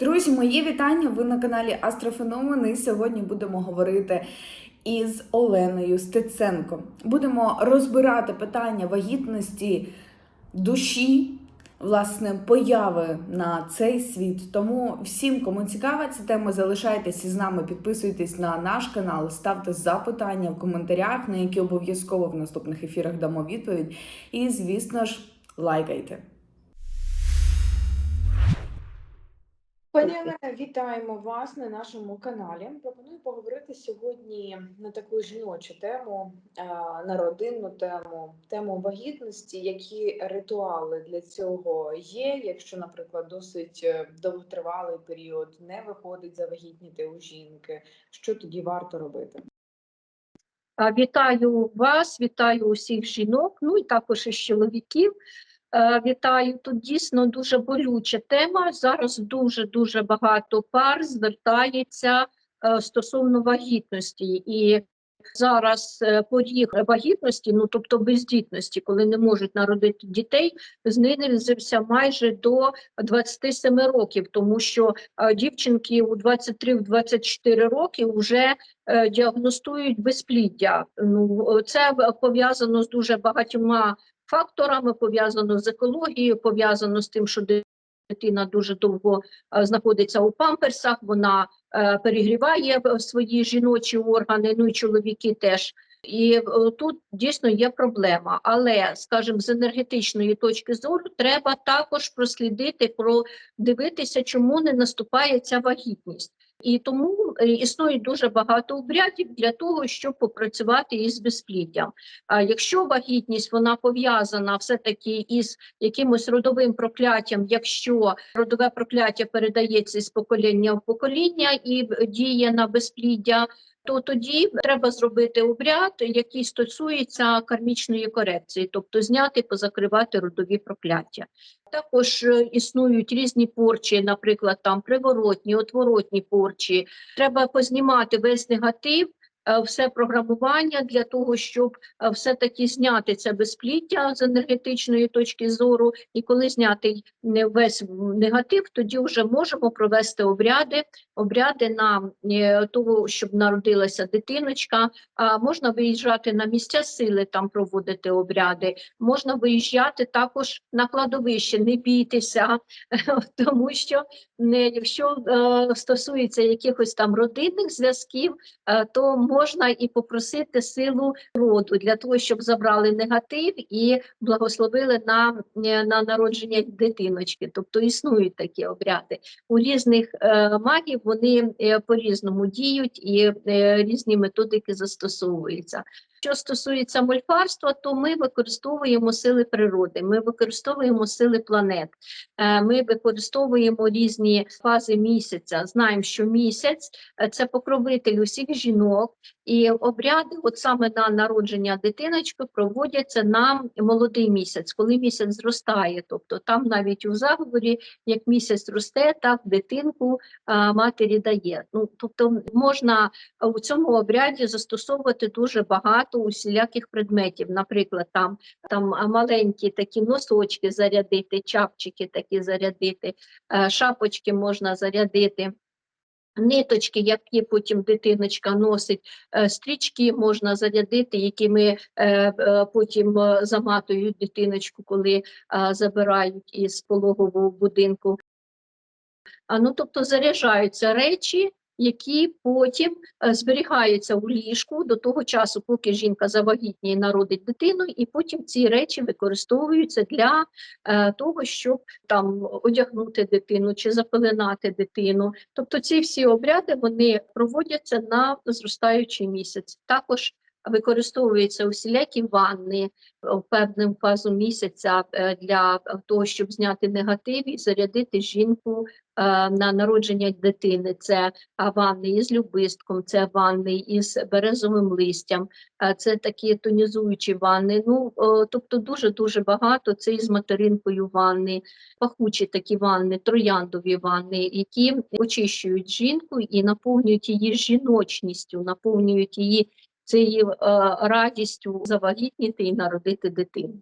Друзі, мої вітання! Ви на каналі Астрофеномен і сьогодні будемо говорити із Оленою Стеценко. Будемо розбирати питання вагітності душі, власне, появи на цей світ. Тому всім, кому цікава ця тема, залишайтесь із нами, підписуйтесь на наш канал, ставте запитання в коментарях, на які обов'язково в наступних ефірах дамо відповідь. І, звісно ж, лайкайте. Пані Олена, вітаємо вас на нашому каналі. Пропоную поговорити сьогодні на таку жіночу тему, е, на родинну тему, тему вагітності. Які ритуали для цього є? Якщо, наприклад, досить е, довготривалий період не виходить завагітніти у жінки, що тоді варто робити? Вітаю вас, вітаю усіх жінок, ну і також із чоловіків. Е, Вітаю. Тут дійсно дуже болюча тема. Зараз дуже дуже багато пар звертається е, стосовно вагітності. І зараз е, поріг вагітності, ну тобто бездітності, коли не можуть народити дітей, знизився майже до 27 років, тому що дівчинки у 23-24 роки вже діагностують безпліддя. Ну це пов'язано з дуже багатьма факторами, пов'язано з екологією, пов'язано з тим, що дитина дуже довго е, знаходиться у памперсах, вона е, перегріває е, свої жіночі органи, ну і чоловіки теж. І тут дійсно є проблема, але, скажімо, з енергетичної точки зору треба також прослідити, продивитися, чому не наступає ця вагітність. І тому е, існує дуже багато обрядів для того, щоб попрацювати із безпліддям. А якщо вагітність вона пов'язана все-таки із якимось родовим прокляттям, якщо родове прокляття передається з покоління в покоління і е, діє на безпліддя, то тоді треба зробити обряд, який стосується кармічної корекції, тобто зняти, позакривати родові прокляття. Також е, існують різні порчі, наприклад, там приворотні, отворотні порчі. Треба познімати весь негатив, все програмування для того, щоб е, все-таки зняти це безпліття з енергетичної точки зору. І коли знятий весь негатив, тоді вже можемо провести обряди, обряди на е, того, щоб народилася дитиночка. Можна виїжджати на місця сили, там проводити обряди. Можна виїжджати також на кладовище, не бійтеся, тому що якщо е, стосується якихось там родинних зв'язків, е, то можна і попросити силу роду для того, щоб забрали негатив і благословили на, на народження дитиночки. Тобто існують такі обряди. У різних е, магів вони е, по-різному діють і е, різні методики застосовуються. Що стосується мульфарства, то ми використовуємо сили природи, ми використовуємо сили планет, е, ми використовуємо різні фази місяця. Знаємо, що місяць е, це покровитель усіх жінок, і обряди, от саме на народження дитиночки, проводяться на молодий місяць, коли місяць зростає. Тобто там навіть у заговорі, як місяць росте, так дитинку а, матері дає. Ну тобто можна у цьому обряді застосовувати дуже багато усіляких предметів. Наприклад, там там маленькі такі носочки зарядити, чапчики такі зарядити, е, шапочки можна зарядити. Ниточки, які потім дитиночка носить, е, стрічки можна зарядити, якими е, е, потім заматують дитиночку, коли забирають із пологового будинку. А, ну, тобто заряджаються речі, які потім е, зберігаються у ліжку до того часу, поки жінка завагітніє і народить дитину, і потім ці речі використовуються для е, того, щоб там одягнути дитину чи запеленати дитину. Тобто ці всі обряди вони проводяться на зростаючий місяць. Також використовуються усілякі ванни в певним фазу місяця е, для того, щоб зняти негатив і зарядити жінку е, на народження дитини. Це ванни із любистком, це ванни із березовим листям, е, це такі тонізуючі ванни. Ну тобто дуже дуже багато. Це із материнкою ванни, пахучі такі ванни, трояндові ванни, які очищують жінку і наповнюють її жіночністю, наповнюють її цією е, радістю завагітніти і народити дитину.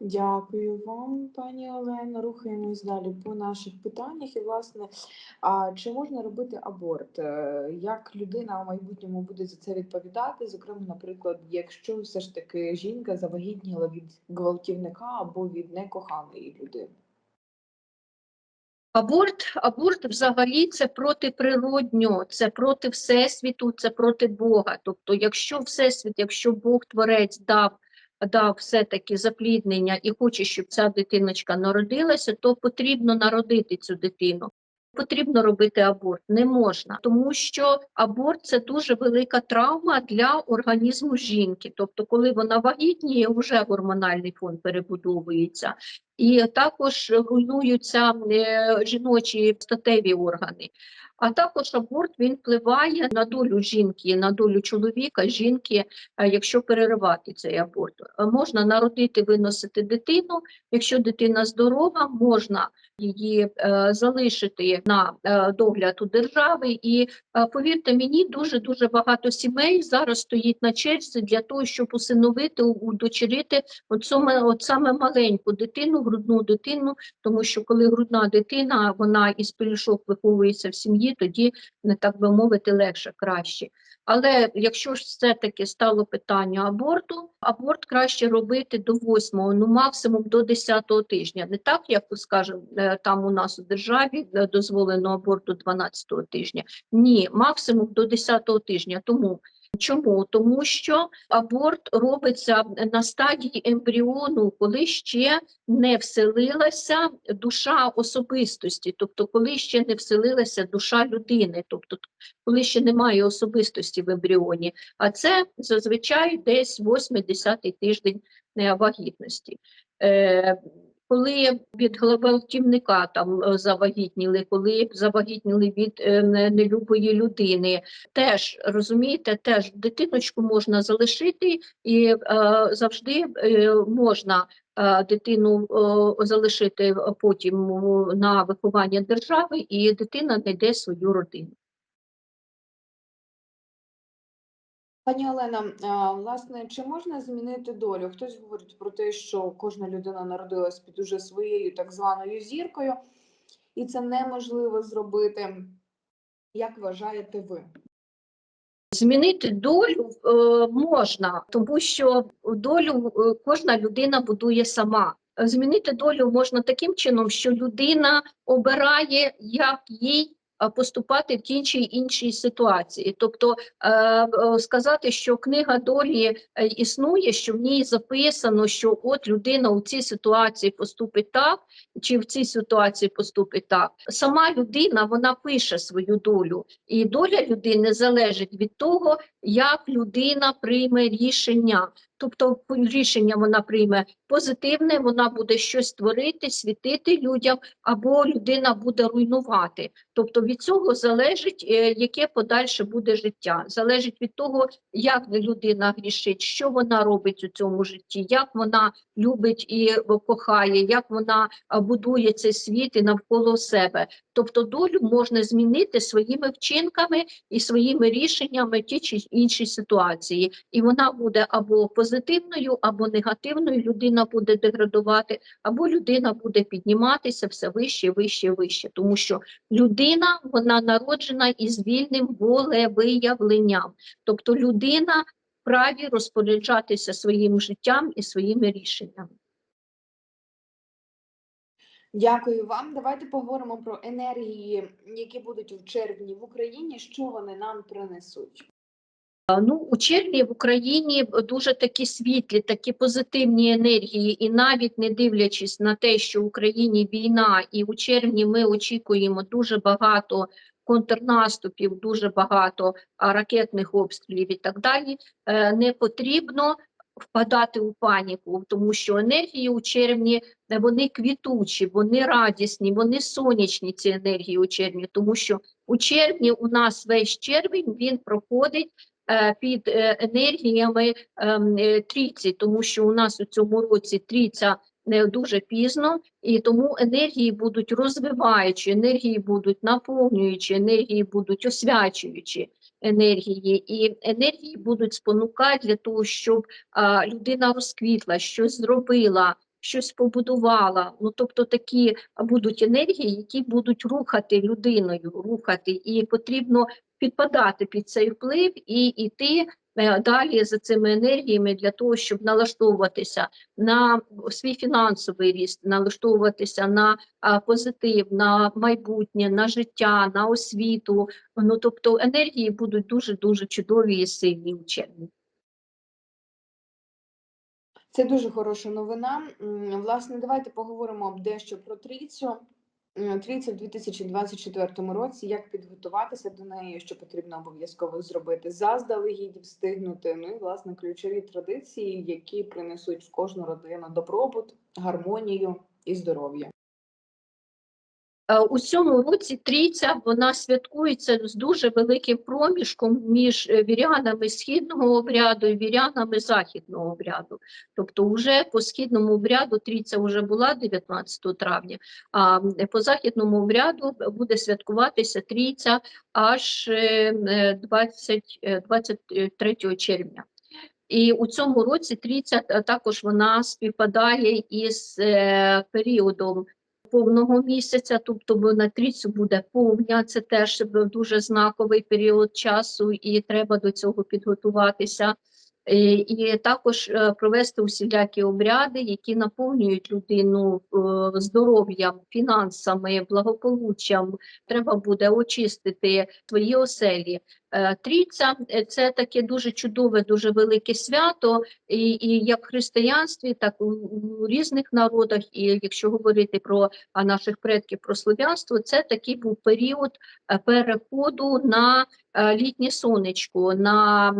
Дякую вам, пані Олено. Рухаємось далі по наших питаннях. І, власне, а чи можна робити аборт? Е, Як людина в майбутньому буде за це відповідати? Зокрема, наприклад, якщо все ж таки жінка завагітніла від гвалтівника або від некоханої людини? Аборт, аборт взагалі це протиприродньо, це проти Всесвіту, це проти Бога. Тобто, якщо Всесвіт, якщо Бог Творець дав, дав все-таки запліднення і хоче, щоб ця дитиночка народилася, то потрібно народити цю дитину. Потрібно робити аборт, не можна, тому що аборт це дуже велика травма для організму жінки. Тобто, коли вона вагітніє, вже гормональний фон перебудовується, і також руйнуються е, жіночі статеві органи. А також аборт він впливає на долю жінки, на долю чоловіка, жінки, е, якщо переривати цей аборт. Е, Можна народити, виносити дитину. Якщо дитина здорова, можна її е, залишити на е, догляд у держави. І е, повірте мені, дуже дуже багато сімей зараз стоїть на черзі для того, щоб усиновити, удочерити от саме, от саме маленьку дитину, грудну дитину, тому що коли грудна дитина, вона із пелюшок виховується в сім'ї, тоді не так би мовити легше, краще. Але якщо ж все-таки стало питання аборту, аборт краще робити до 8-го, ну максимум до 10-го тижня. Не так, як скажемо, е, там у нас у державі е, дозволено аборт до 12-го тижня. Ні, максимум до 10-го тижня. Тому Чому? Тому що аборт робиться на стадії ембріону, коли ще не вселилася душа особистості, тобто коли ще не вселилася душа людини, тобто коли ще немає особистості в ембріоні. А це зазвичай десь 8-10 тиждень е, вагітності. Коли від гвалтівника там е, завагітніли, коли завагітніли від е, нелюбої людини, теж розумієте, теж дитиночку можна залишити і е, завжди е, можна дитину залишити потім на виховання держави, і дитина знайде свою родину. Пані Олена, власне, чи можна змінити долю? Хтось говорить про те, що кожна людина народилась під уже своєю так званою зіркою, і це неможливо зробити. Як вважаєте ви? Змінити долю е, можна, тому що долю е, кожна людина будує сама. Змінити долю можна таким чином, що людина обирає, як їй поступати в тій чи іншій ситуації. Тобто е, е, сказати, що книга долі е, існує, що в ній записано, що от людина у цій ситуації поступить так, чи в цій ситуації поступить так. Сама людина вона пише свою долю. І доля людини залежить від того, як людина прийме рішення. Тобто рішення вона прийме позитивне, вона буде щось творити, світити людям, або людина буде руйнувати. Тобто від цього залежить, е, яке подальше буде життя. Залежить від того, як людина грішить, що вона робить у цьому житті, як вона любить і кохає, як вона будує цей світ і навколо себе. Тобто долю можна змінити своїми вчинками і своїми рішеннями ті чи інші ситуації, і вона буде або позитивною, або негативною. Людина буде деградувати, або людина буде підніматися все вище, вище, вище, тому що людина вона народжена із вільним волевиявленням, тобто людина вправі розпоряджатися своїм життям і своїми рішеннями. Дякую вам. Давайте поговоримо про енергії, які будуть в червні в Україні. Що вони нам принесуть? А, Ну, у червні в Україні дуже такі світлі, такі позитивні енергії, і навіть не дивлячись на те, що в Україні війна, і у червні ми очікуємо дуже багато контрнаступів, дуже багато ракетних обстрілів і так далі, е, не потрібно впадати у паніку, тому що енергії у червні е, вони квітучі, вони радісні, вони сонячні. Ці енергії у червні, тому що у червні у нас весь червень він проходить е, під е, енергіями ем, е, трійці, тому що у нас у цьому році трійця не дуже пізно, і тому енергії будуть розвиваючі, енергії будуть наповнюючі, енергії будуть освячуючі енергії, і енергії будуть спонукати для того, щоб людина розквітла, щось зробила, щось побудувала. Ну тобто такі будуть енергії, які будуть рухати людиною, рухати, і потрібно підпадати під цей вплив і йти е, далі за цими енергіями для того, щоб налаштовуватися на свій фінансовий ріст, налаштовуватися на позитив, на майбутнє, на життя, на освіту. Ну тобто енергії будуть дуже дуже чудові і сильні у. Це дуже хороша новина. Власне, давайте поговоримо дещо про трійцю. М, Трійця в 2024 році. Як підготуватися до неї, що потрібно обов'язково зробити заздалегідь, встигнути. Ну і власне ключові традиції, які принесуть в кожну родину добробут, гармонію і здоров'я. Е, У цьому році трійця вона святкується з дуже великим проміжком між е, вірянами східного обряду і вірянами західного обряду. Тобто, вже по східному обряду трійця вже була 19 травня, а по західному обряду буде святкуватися трійця аж е, е, 20, е, 23 червня. І у цьому році трійця е, також вона співпадає із е, періодом повного місяця, тобто на трійцю буде повня, це теж дуже знаковий період часу, і треба до цього підготуватися. І, і також е, провести усілякі обряди, які наповнюють людину е, здоров'ям, фінансами, благополуччям. Треба буде очистити свої оселі. Е, Трійця е, це таке дуже чудове, дуже велике свято, і, і як в християнстві, так у, у різних народах, і якщо говорити про наших предків про слов'янство, це такий був період е, переходу на літнє сонечко, на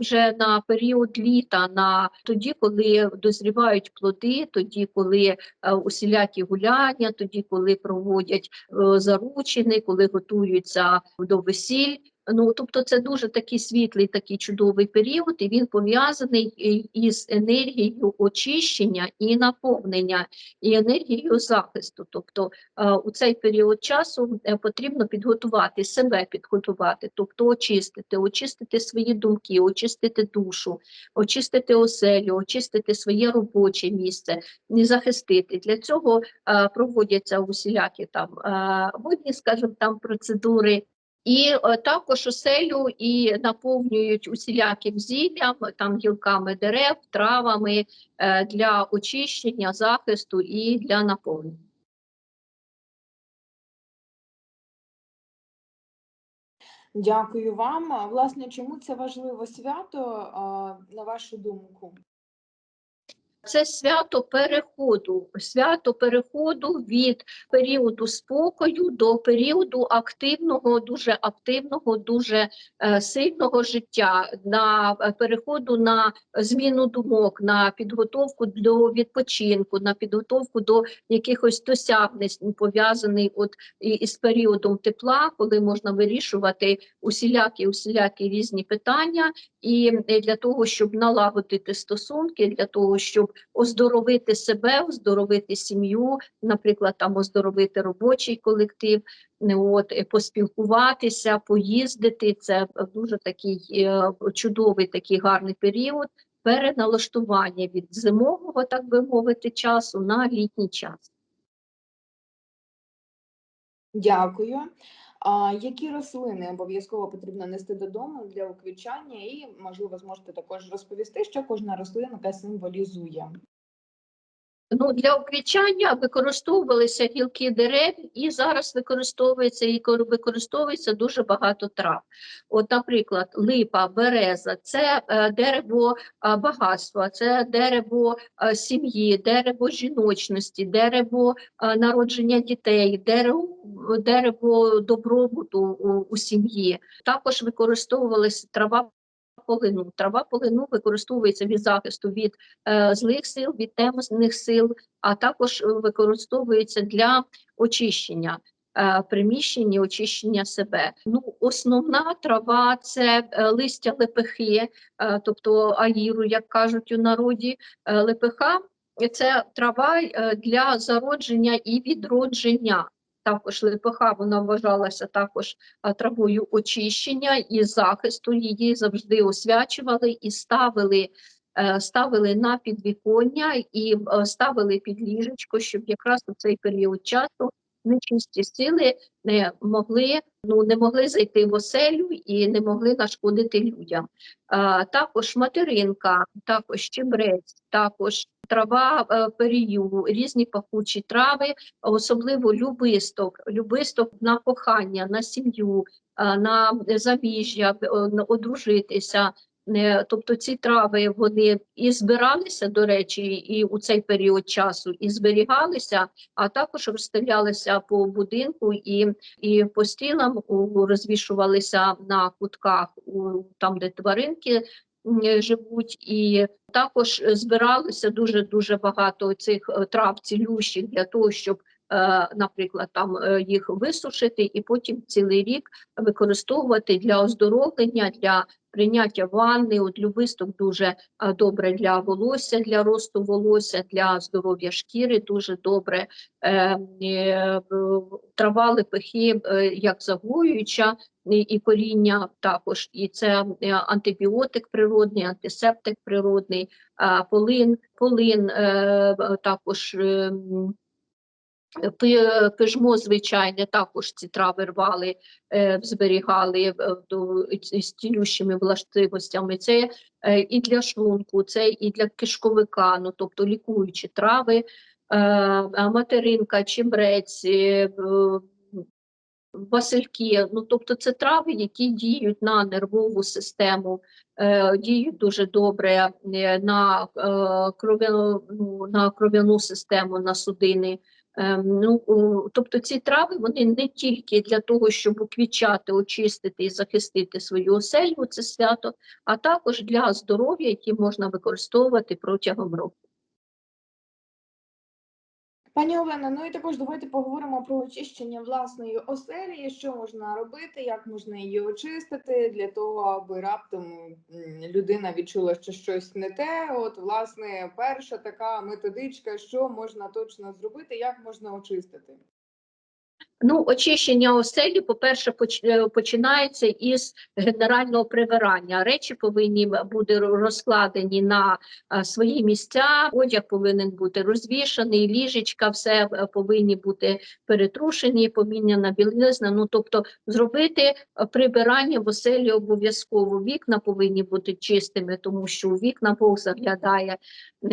вже на період літа, на тоді, коли дозрівають плоди, тоді, коли усілякі гуляння, тоді, коли проводять заручини, коли готуються до весіль. Ну, тобто це дуже такий світлий, такий чудовий період, і він пов'язаний із енергією очищення і наповнення, і енергією захисту. Тобто е, у цей період часу е, потрібно підготувати себе, підготувати, тобто очистити, очистити свої думки, очистити душу, очистити оселю, очистити своє робоче місце, і захистити. Для цього е, проводяться усілякі там водні, скажімо, там процедури. І е, також оселю і наповнюють усіляким зіллям, там гілками дерев, травами е, для очищення, захисту і для наповнення. Дякую вам. Власне, чому це важливе свято, на вашу думку? Це свято переходу, свято переходу від періоду спокою до періоду активного, дуже активного, дуже е, сильного життя, на е, переходу на зміну думок, на підготовку до відпочинку, на підготовку до якихось досягнень, пов'язаний от із періодом тепла, коли можна вирішувати усілякі усілякі різні питання, і е, для того, щоб налагодити стосунки, для того, щоб оздоровити себе, оздоровити сім'ю, наприклад, там оздоровити робочий колектив, от е, поспілкуватися, поїздити. Це е, дуже такий е, чудовий, такий гарний період переналаштування від зимового, так би мовити, часу на літній час. Дякую. А які рослини обов'язково потрібно нести додому для уквічання? І, можливо, зможете також розповісти, що кожна рослина символізує. Ну, для уквічання використовувалися гілки дерев, і зараз використовується і використовується дуже багато трав. От, наприклад, липа, береза це е, дерево е, багатства, це дерево е, сім'ї, дерево жіночності, дерево народження дітей, дерево, дерево добробуту у, у сім'ї. Також використовувалася трава. Полину. Трава полину використовується від захисту від е, злих сил, від темних сил, а також е, використовується для очищення е, приміщень і очищення себе. Ну, основна трава це е, листя лепехи, е, тобто аїру, як кажуть у народі. Е, лепеха це трава е, для зародження і відродження. Також лепеха вона вважалася також травою очищення і захисту. Її завжди освячували і ставили е, ставили на підвіконня і е, ставили під ліжечко, щоб якраз у цей період часу нечисті сили не могли, ну, не могли зайти в оселю і не могли нашкодити людям. Також материнка, також чебрець, також трава е, перію, різні пахучі трави, особливо любисток, любисток на кохання, на сім'ю, на заміжжя, е, одружитися. Е, Тобто ці трави вони і збиралися, до речі, і у цей період часу, і зберігалися, а також розстелялися по будинку і, і по стінам розвішувалися на кутках, у, там, де тваринки живуть, і також е, збиралося дуже дуже багато цих е, трав цілющих для того, щоб. е, Наприклад, там е, їх висушити і потім цілий рік використовувати для оздоровлення, для прийняття ванни. От любисток дуже добре для волосся, для росту волосся, для здоров'я шкіри дуже добре. Е, е, трава лепехи е, як загоююча і, коріння також. І це е, антибіотик природний, антисептик природний, полин, полин е, також. Пижмо звичайне, також ці трави рвали, е, зберігали е, з цілющими властивостями. Це е, і для шлунку, це і для кишковика, ну тобто лікуючі трави, материнка, чебрець, е, Васильки, ну тобто це трави, які діють на нервову систему, діють дуже добре е, на, кров'яну, ну, на кров'яну систему, на судини. Е, ну, тобто ці трави вони не тільки для того, щоб уквічати, очистити і захистити свою оселю, це свято, а також для здоров'я, які можна використовувати протягом року. Пані Олена, ну і також давайте поговоримо про очищення власної оселі, що можна робити, як можна її очистити для того, аби раптом людина відчула, що щось не те. От, власне, перша така методичка, що можна точно зробити, як можна очистити. Ну, очищення оселі, по-перше, е, починається із генерального прибирання. Речі повинні бути розкладені на свої місця, одяг повинен бути розвішаний, ліжечка, все е, повинні бути перетрушені, поміняна білизна. Ну, тобто зробити е, прибирання в оселі обов'язково. Вікна повинні бути чистими, тому що у вікна Бог заглядає.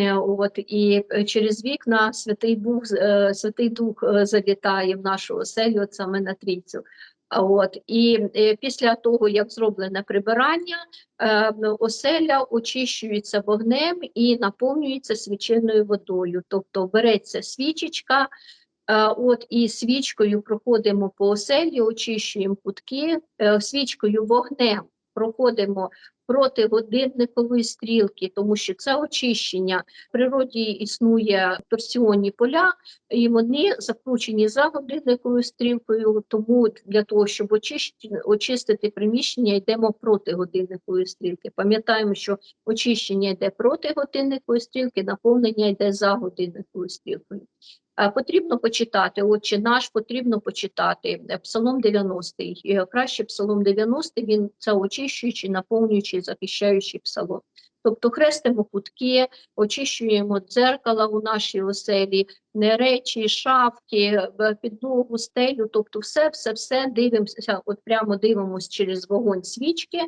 Е, От і е, через вікна Святий е, Святий Дух е, завітає в нашу оселю, от саме на трійцю. От і е, після того, як зроблене прибирання, е, оселя очищується вогнем і наповнюється свяченою водою. Тобто береться свічечка, е, от і свічкою проходимо по оселі, очищуємо кутки, свічкою вогнем проходимо проти годинникової стрілки, тому що це очищення. В природі існує торсіонні поля, і вони закручені за годинниковою стрілкою. Тому для того, щоб очистити, приміщення, йдемо проти годинникової стрілки. Пам'ятаємо, що очищення йде проти годинникової стрілки, наповнення йде за годинниковою стрілкою. Е, Потрібно почитати, отче наш, потрібно почитати е, Псалом 90. Е, Краще Псалом 90, він це очищуючий, наповнюючий, захищаючий псалом. Тобто хрестимо кутки, очищуємо дзеркала у нашій оселі, речі, шафки, підлогу, стелю, тобто все, все, все дивимося, от прямо дивимося через вогонь свічки,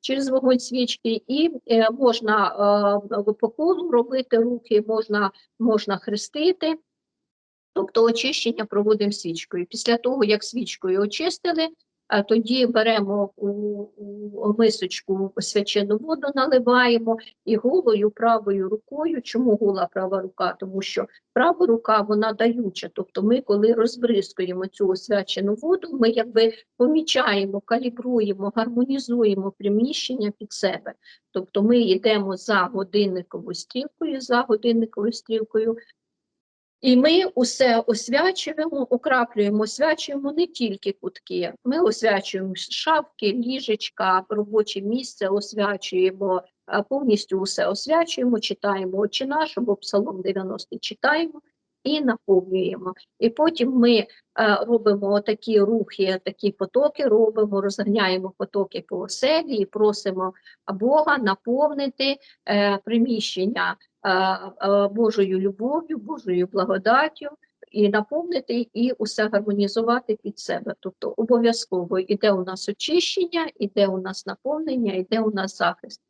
через вогонь свічки, і е, можна е, по колу робити руки, можна, можна хрестити. Тобто очищення проводимо свічкою. Після того, як свічкою очистили, тоді беремо у, у мисочку свячену воду, наливаємо і голою правою рукою. Чому гола права рука? Тому що права рука вона даюча. Тобто, ми, коли розбризкуємо цю освячену воду, ми якби помічаємо, калібруємо, гармонізуємо приміщення під себе. Тобто, ми йдемо за годинниковою стрілкою, за годинниковою стрілкою. І ми усе освячуємо, окраплюємо, освячуємо не тільки кутки. Ми освячуємо шапки, ліжечка, робоче місце освячуємо, повністю усе освячуємо, читаємо очі наш» або Псалом 90 читаємо. І наповнюємо. І потім ми е, робимо такі рухи, такі потоки робимо, розганяємо потоки по оселі і просимо Бога наповнити е, приміщення е, Божою любов'ю, Божою благодаттю. І наповнити і усе гармонізувати під себе. Тобто обов'язково іде у нас очищення, іде у нас наповнення, іде у нас захист.